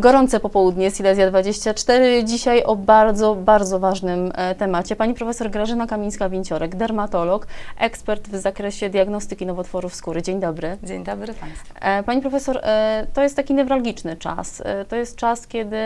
Gorące popołudnie Silesia 24. Dzisiaj o bardzo, bardzo ważnym e, temacie. Pani profesor Grażyna Kamińska-Winciorek, dermatolog, ekspert w zakresie diagnostyki nowotworów skóry. Dzień dobry. Dzień dobry Państwu. E, Pani profesor, e, to jest taki newralgiczny czas. To jest czas, kiedy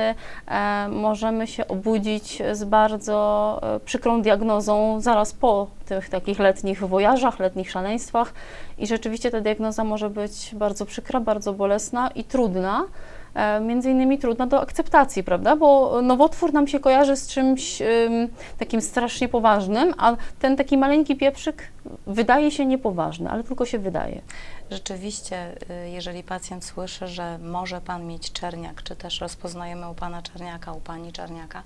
możemy się obudzić z bardzo przykrą diagnozą zaraz po tych takich letnich wojażach, letnich szaleństwach i rzeczywiście ta diagnoza może być bardzo przykra, bardzo bolesna i trudna. E, Między innymi trudna do akceptacji, prawda? Bo nowotwór nam się kojarzy z czymś ym, takim strasznie poważnym, a ten taki maleńki pieprzyk wydaje się niepoważny, ale tylko się wydaje. Rzeczywiście, y, jeżeli pacjent słyszy, że może Pan mieć czerniak, czy też rozpoznajemy u Pana czerniaka, u Pani czerniaka,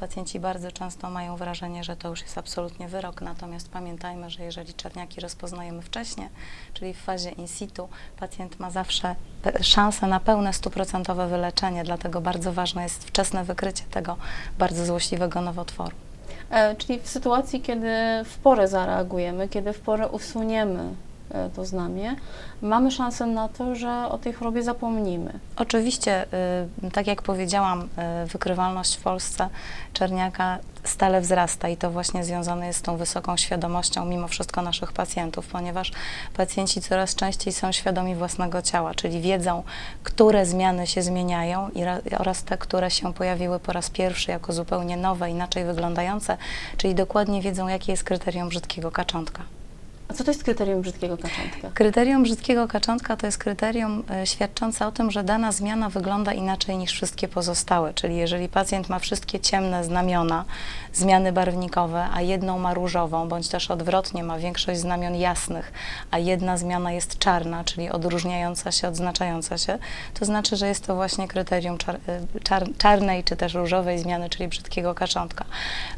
pacjenci bardzo często mają wrażenie, że to już jest absolutnie wyrok, natomiast pamiętajmy, że jeżeli czerniaki rozpoznajemy wcześniej, czyli w fazie in situ, pacjent ma zawsze pe- szansę na pełne stuprocentowe wyleczenie, dlatego bardzo ważne jest wczesne wykrycie tego bardzo złośliwego nowotworu. E, Czyli w sytuacji, kiedy w porę zareagujemy, kiedy w porę usuniemy e, to znamie, mamy szansę na to, że o tej chorobie zapomnimy. Oczywiście, y, tak jak powiedziałam, y, wykrywalność w Polsce czerniaka stale wzrasta i to właśnie związane jest z tą wysoką świadomością mimo wszystko naszych pacjentów, ponieważ pacjenci coraz częściej są świadomi własnego ciała, czyli wiedzą, które zmiany się zmieniają oraz te, które się pojawiły po raz pierwszy jako zupełnie nowe, inaczej wyglądające, czyli dokładnie wiedzą, jakie jest kryterium brzydkiego kaczątka. A co to jest kryterium brzydkiego kaczątka? Kryterium brzydkiego kaczątka to jest kryterium e, świadczące o tym, że dana zmiana wygląda inaczej niż wszystkie pozostałe. Czyli jeżeli pacjent ma wszystkie ciemne znamiona, zmiany barwnikowe, a jedną ma różową, bądź też odwrotnie ma większość znamion jasnych, a jedna zmiana jest czarna, czyli odróżniająca się, odznaczająca się, to znaczy, że jest to właśnie kryterium czar, e, czar, czarnej czy też różowej zmiany, czyli brzydkiego kaczątka.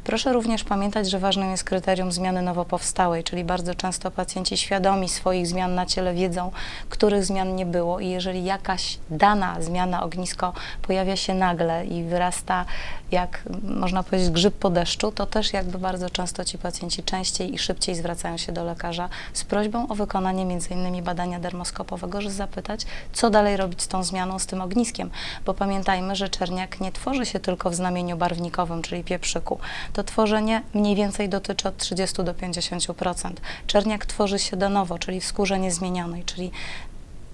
Proszę również pamiętać, że ważnym jest kryterium zmiany nowopowstałej, czyli bardzo często pacjenci świadomi swoich zmian na ciele wiedzą, których zmian nie było i jeżeli jakaś dana zmiana ognisko pojawia się nagle i wyrasta jak można powiedzieć grzyb po deszczu, to też jakby bardzo często ci pacjenci częściej i szybciej zwracają się do lekarza z prośbą o wykonanie innymi badania dermoskopowego, żeby zapytać, co dalej robić z tą zmianą, z tym ogniskiem, bo pamiętajmy, że czerniak nie tworzy się tylko w znamieniu barwnikowym, czyli pieprzyku. To tworzenie mniej więcej dotyczy od 30 do 50%. Czerniak tworzy się de novo, czyli w skórze niezmienionej, czyli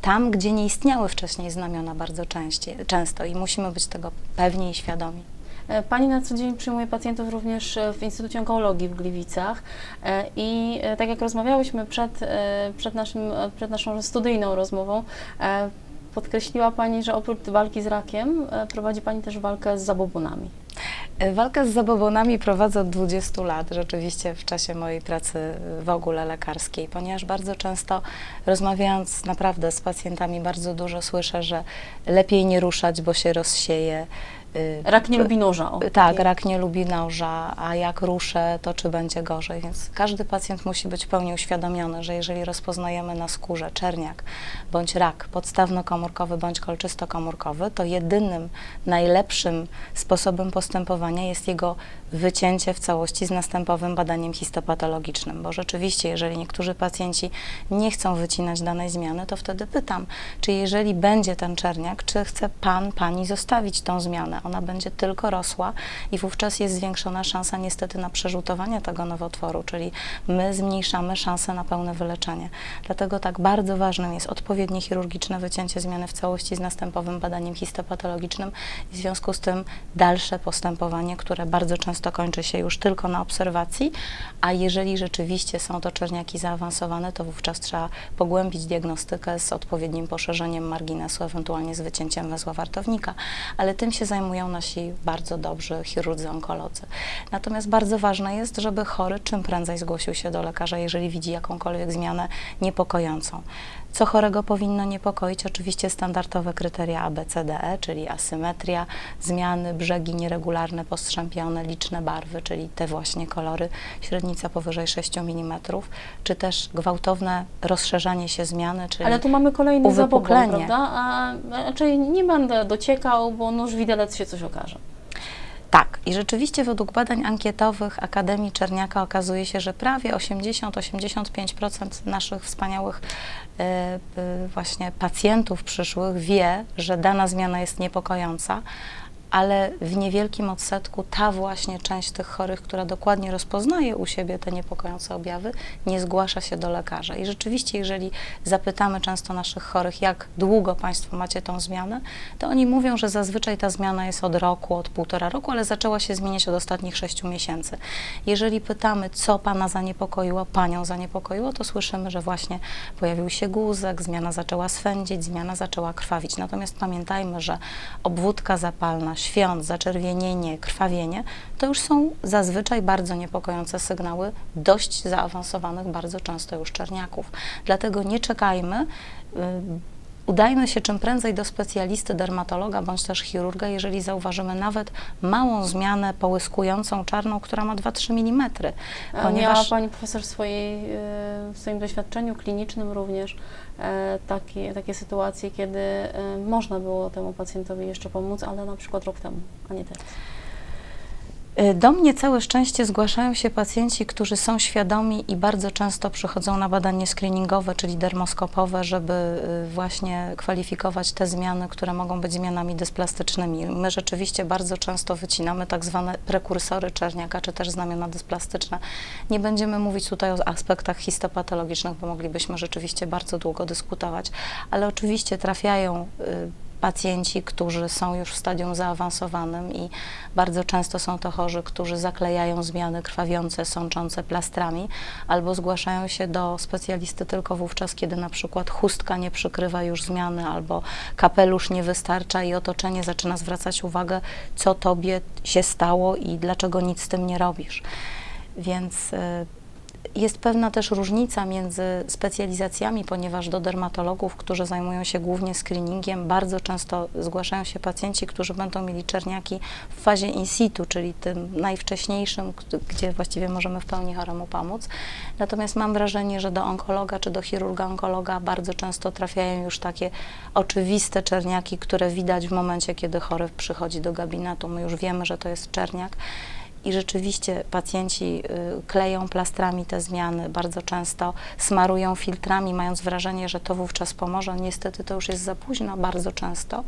tam, gdzie nie istniały wcześniej znamiona bardzo częściej, często i musimy być tego pewni i świadomi. E, Pani na co dzień przyjmuje pacjentów również e, w Instytucie Onkologii w Gliwicach E, i tak jak rozmawiałyśmy przed, przed, naszym, przed naszą studyjną rozmową, podkreśliła Pani, że oprócz walki z rakiem prowadzi Pani też walkę z zabobonami. Walkę z zabobonami prowadzę od 20 lat, rzeczywiście w czasie mojej pracy w ogóle lekarskiej, ponieważ bardzo często rozmawiając naprawdę z pacjentami bardzo dużo słyszę, że lepiej nie ruszać, bo się rozsieje. Y, Rak nie lubi noża. O, Tak, takie- rak nie lubi noża, a jak ruszę, to czy będzie gorzej. Więc każdy pacjent musi być w pełni uświadomiony, że jeżeli rozpoznajemy na skórze czerniak bądź rak podstawno-komórkowy bądź kolczysto-komórkowy, to jedynym najlepszym sposobem postępowania jest jego wycięcie w całości z następowym badaniem histopatologicznym. Bo rzeczywiście, jeżeli niektórzy pacjenci nie chcą wycinać danej zmiany, to wtedy pytam, czy jeżeli będzie ten czerniak, czy chce pan, pani zostawić tą zmianę? Ona będzie tylko rosła i wówczas jest zwiększona szansa niestety na przerzutowanie tego nowotworu, czyli my zmniejszamy szansę na pełne wyleczenie. Dlatego tak bardzo ważnym jest odpowiednie chirurgiczne wycięcie zmiany w całości z następowym badaniem histopatologicznym i w związku z tym dalsze postępowanie, które bardzo często kończy się już tylko na obserwacji, a jeżeli rzeczywiście są to czerniaki zaawansowane, to wówczas trzeba pogłębić diagnostykę z odpowiednim poszerzeniem marginesu, ewentualnie z wycięciem węzła wartownika, ale tym się zajmują nasi bardzo dobrzy chirurdzy onkolodzy. Natomiast bardzo ważne jest, żeby chory czym prędzej zgłosił się do lekarza, jeżeli widzi jakąkolwiek zmianę niepokojącą. Co chorego powinno niepokoić? Oczywiście standardowe kryteria ABCDE, czyli asymetria, zmiany, brzegi nieregularne, postrzępione, liczne barwy, czyli te właśnie kolory, średnica powyżej 6 mm, czy też gwałtowne rozszerzanie się zmiany, czyli Ale tu mamy kolejny zabobon, uwypuklenie. prawda? A raczej nie będę dociekał, bo nóż widelec się coś okaże. Tak, i rzeczywiście według badań ankietowych Akademii Czerniaka okazuje się, że prawie 80-85% naszych wspaniałych e, e, właśnie pacjentów przyszłych wie, że dana zmiana jest niepokojąca, ale w niewielkim odsetku ta właśnie część tych chorych, która dokładnie rozpoznaje u siebie te niepokojące objawy, nie zgłasza się do lekarza. I rzeczywiście, jeżeli zapytamy często naszych chorych, jak długo Państwo macie tą zmianę, to oni mówią, że zazwyczaj ta zmiana jest od roku, od półtora roku, ale zaczęła się zmieniać od ostatnich sześciu miesięcy. Jeżeli pytamy, co Pana zaniepokoiło, Panią zaniepokoiło, to słyszymy, że właśnie pojawił się guzek, zmiana zaczęła swędzić, zmiana zaczęła krwawić. Natomiast pamiętajmy, że obwódka zapalna, świąt, zaczerwienienie, krwawienie, to już są zazwyczaj bardzo niepokojące sygnały dość zaawansowanych bardzo często już czerniaków. Dlatego nie czekajmy. Udajmy się czym prędzej do specjalisty, dermatologa bądź też chirurga, jeżeli zauważymy nawet małą zmianę połyskującą czarną, która ma 2-3 mm. A Miała Pani Profesor w, swojej, e, w swoim doświadczeniu klinicznym również e, takie, takie sytuacje, kiedy e, można było temu pacjentowi jeszcze pomóc, ale na przykład rok temu, a nie teraz. Y, Do mnie całe szczęście zgłaszają się pacjenci, którzy są świadomi i bardzo często przychodzą na badanie screeningowe, czyli dermoskopowe, żeby y, właśnie kwalifikować te zmiany, które mogą być zmianami dysplastycznymi. My rzeczywiście bardzo często wycinamy tak zwane prekursory czerniaka, czy też znamiona dysplastyczne. Nie będziemy mówić tutaj o aspektach histopatologicznych, bo moglibyśmy rzeczywiście bardzo długo dyskutować, ale oczywiście trafiają y, pacjenci, którzy są już w stadium zaawansowanym i bardzo często są to chorzy, którzy zaklejają zmiany krwawiące, sączące plastrami, albo zgłaszają się do specjalisty tylko wówczas, kiedy na przykład chustka nie przykrywa już zmiany, albo kapelusz nie wystarcza i otoczenie zaczyna zwracać uwagę, co tobie się stało i dlaczego nic z tym nie robisz. Więc y, jest pewna też różnica między specjalizacjami, ponieważ do dermatologów, którzy zajmują się głównie screeningiem, bardzo często zgłaszają się pacjenci, którzy będą mieli czerniaki w fazie in situ, czyli tym najwcześniejszym, gdzie właściwie możemy w pełni choremu pomóc. Natomiast mam wrażenie, że do onkologa czy do chirurga onkologa bardzo często trafiają już takie oczywiste czerniaki, które widać w momencie, kiedy chory przychodzi do gabinetu. My już wiemy, że to jest czerniak. I rzeczywiście pacjenci y, kleją plastrami te zmiany, bardzo często smarują filtrami, mając wrażenie, że to wówczas pomoże. Niestety to już jest za późno bardzo często.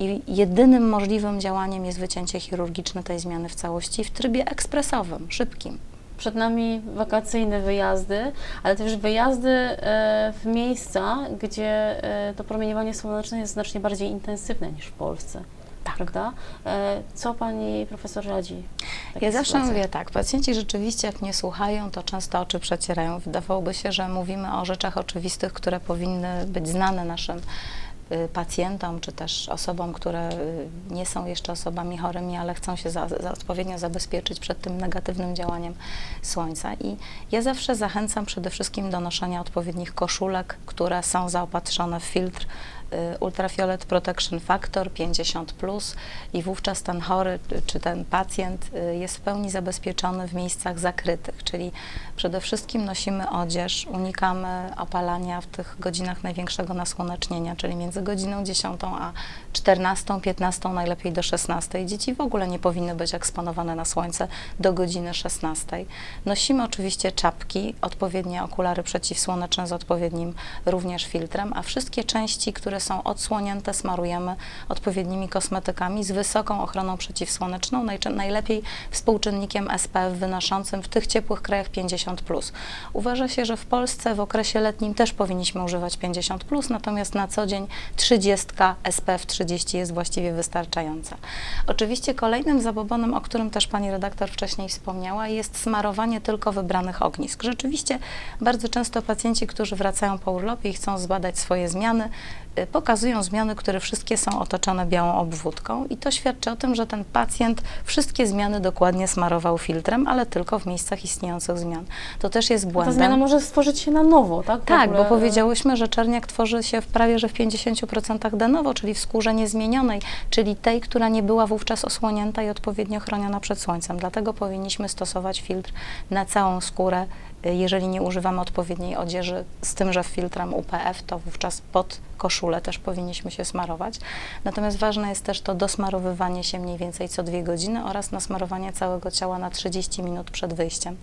I jedynym możliwym działaniem jest wycięcie chirurgiczne tej zmiany w całości w trybie ekspresowym, szybkim. Przed nami wakacyjne wyjazdy, ale też wyjazdy e, w miejsca, gdzie e, to promieniowanie słoneczne jest znacznie bardziej intensywne niż w Polsce. Tak. Prawda? E, Co pani profesor radzi? Ja zawsze sytuacjach? mówię tak, pacjenci rzeczywiście jak mnie słuchają, to często oczy przecierają. Wydawałoby się, że mówimy o rzeczach oczywistych, które powinny być znane naszym y, pacjentom, czy też osobom, które y, nie są jeszcze osobami chorymi, ale chcą się za, za odpowiednio zabezpieczyć przed tym negatywnym działaniem słońca. I ja zawsze zachęcam przede wszystkim do noszenia odpowiednich koszulek, które są zaopatrzone w filtr Ultrafiolet Protection Factor 50 plus i wówczas ten chory y, czy ten pacjent y, jest w pełni zabezpieczony w miejscach zakrytych, czyli przede wszystkim nosimy odzież, unikamy opalania w tych godzinach największego nasłonecznienia, czyli między godziną 10 a 14, 15, najlepiej do 16. Dzieci w ogóle nie powinny być eksponowane na słońce do godziny 16. Nosimy oczywiście czapki, odpowiednie okulary przeciwsłoneczne z odpowiednim również filtrem, a wszystkie części, które są odsłonięte, smarujemy odpowiednimi kosmetykami z wysoką ochroną przeciwsłoneczną, najlepiej współczynnikiem SPF wynoszącym w tych ciepłych krajach 50. Uważa się, że w Polsce w okresie letnim też powinniśmy używać 50, natomiast na co dzień 30 SPF 30 jest właściwie wystarczająca. Oczywiście kolejnym zabobonem, o którym też pani redaktor wcześniej wspomniała, jest smarowanie tylko wybranych ognisk. Rzeczywiście bardzo często pacjenci, którzy wracają po urlopie i chcą zbadać swoje zmiany, pokazują zmiany, które wszystkie są otoczone białą obwódką i to świadczy o tym, że ten pacjent wszystkie zmiany dokładnie smarował filtrem, ale tylko w miejscach istniejących zmian. To też jest A Ta błędem. zmiana może stworzyć się na nowo, tak? W Tak, ogóle, bo powiedziałyśmy, że czerniak tworzy się w prawie że w 50% de novo, czyli w skórze niezmienionej, czyli tej, która nie była wówczas osłonięta i odpowiednio chroniona przed słońcem. Dlatego powinniśmy stosować filtr na całą skórę. Y, Jeżeli nie używamy odpowiedniej odzieży z tym, że filtrem UPF, to wówczas pod koszulę też powinniśmy się smarować. Natomiast ważne jest też to dosmarowywanie się mniej więcej co dwie godziny oraz nasmarowanie całego ciała na 30 minut przed wyjściem.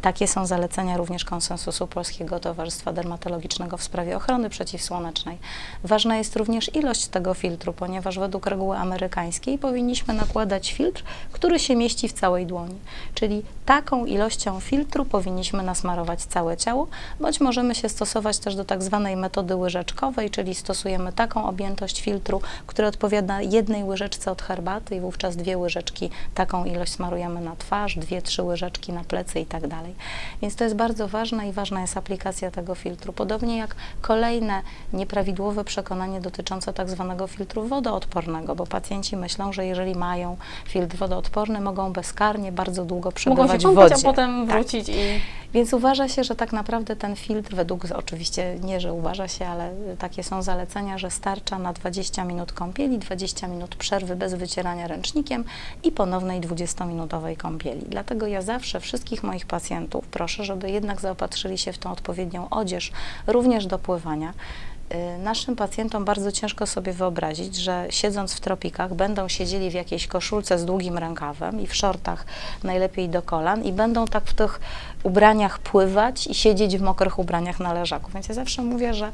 Takie są zalecenia również konsensusu Polskiego Towarzystwa Dermatologicznego w sprawie ochrony przeciwsłonecznej. Ważna jest również ilość tego filtru, ponieważ według reguły amerykańskiej powinniśmy nakładać filtr, który się mieści w całej dłoni. Czyli taką ilością filtru powinniśmy nasmarować całe ciało, bądź możemy się stosować też do tak zwanej metody łyżeczkowej, czyli stosujemy taką objętość filtru, która odpowiada jednej łyżeczce od herbaty i wówczas dwie łyżeczki taką ilość smarujemy na twarz, dwie, trzy łyżeczki na plecy i tak dalej. Więc to jest bardzo ważne i ważna jest aplikacja tego filtru. Podobnie jak kolejne nieprawidłowe przekonanie dotyczące tak zwanego filtru wodoodpornego, bo pacjenci myślą, że jeżeli mają filtr wodoodporny, mogą bezkarnie bardzo długo Mogą przebywać się w kąpać, wodzie. a potem Tak. wrócić i Więc uważa się, że tak naprawdę ten filtr, według oczywiście nie, że uważa się, ale takie są zalecenia, że starcza na 20 minut kąpieli, 20 minut przerwy bez wycierania ręcznikiem i ponownej 20-minutowej kąpieli. Dlatego ja zawsze wszystkich moich pacjentów proszę, żeby jednak zaopatrzyli się w tą odpowiednią odzież, również do pływania. Y, Naszym pacjentom bardzo ciężko sobie wyobrazić, że siedząc w tropikach będą siedzieli w jakiejś koszulce z długim rękawem i w shortach najlepiej do kolan i będą tak w tych ubraniach pływać i siedzieć w mokrych ubraniach na leżaku. Więc ja zawsze mówię, że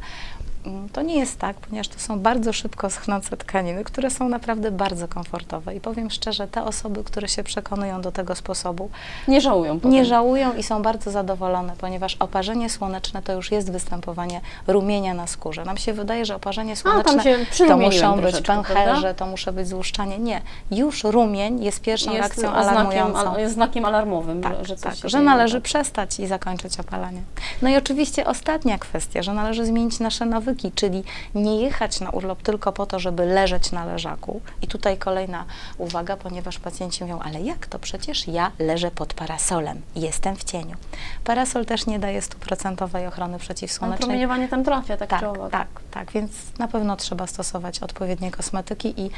to nie jest tak, ponieważ to są bardzo szybko schnące tkaniny, które są naprawdę bardzo komfortowe. I powiem szczerze, te osoby, które się przekonują do tego sposobu, nie żałują potem. nie żałują i są bardzo zadowolone, ponieważ oparzenie słoneczne to już jest występowanie rumienia na skórze. Nam się wydaje, że oparzenie A, słoneczne się to muszą być pęcherze, to muszę być złuszczanie. Nie, już rumień jest pierwszą jest reakcją alarmującą. al- jest znakiem alarmowym, Tak, że tak, że należy tak. przestać i zakończyć opalanie. No i oczywiście ostatnia kwestia, że należy zmienić nasze nawyki, czyli nie jechać na urlop tylko po to, żeby leżeć na leżaku. I tutaj kolejna uwaga, ponieważ pacjenci mówią, ale jak to? Przecież ja leżę pod parasolem, jestem w cieniu. Parasol też nie daje stuprocentowej ochrony przeciwsłonecznej. promieniowanie tam trafia, tak, Tak, tak, tak, więc na pewno trzeba stosować odpowiednie kosmetyki i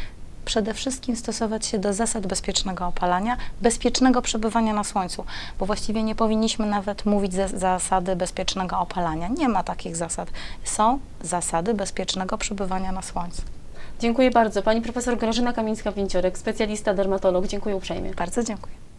przede wszystkim stosować się do zasad bezpiecznego opalania, bezpiecznego przebywania na słońcu, bo właściwie nie powinniśmy nawet mówić za, zasady bezpiecznego opalania. Nie ma takich zasad. Są zasady bezpiecznego przebywania na słońcu. Dziękuję bardzo. Pani profesor Grażyna Kamińska-Pięciorek, specjalista dermatolog. Dziękuję uprzejmie. Bardzo dziękuję.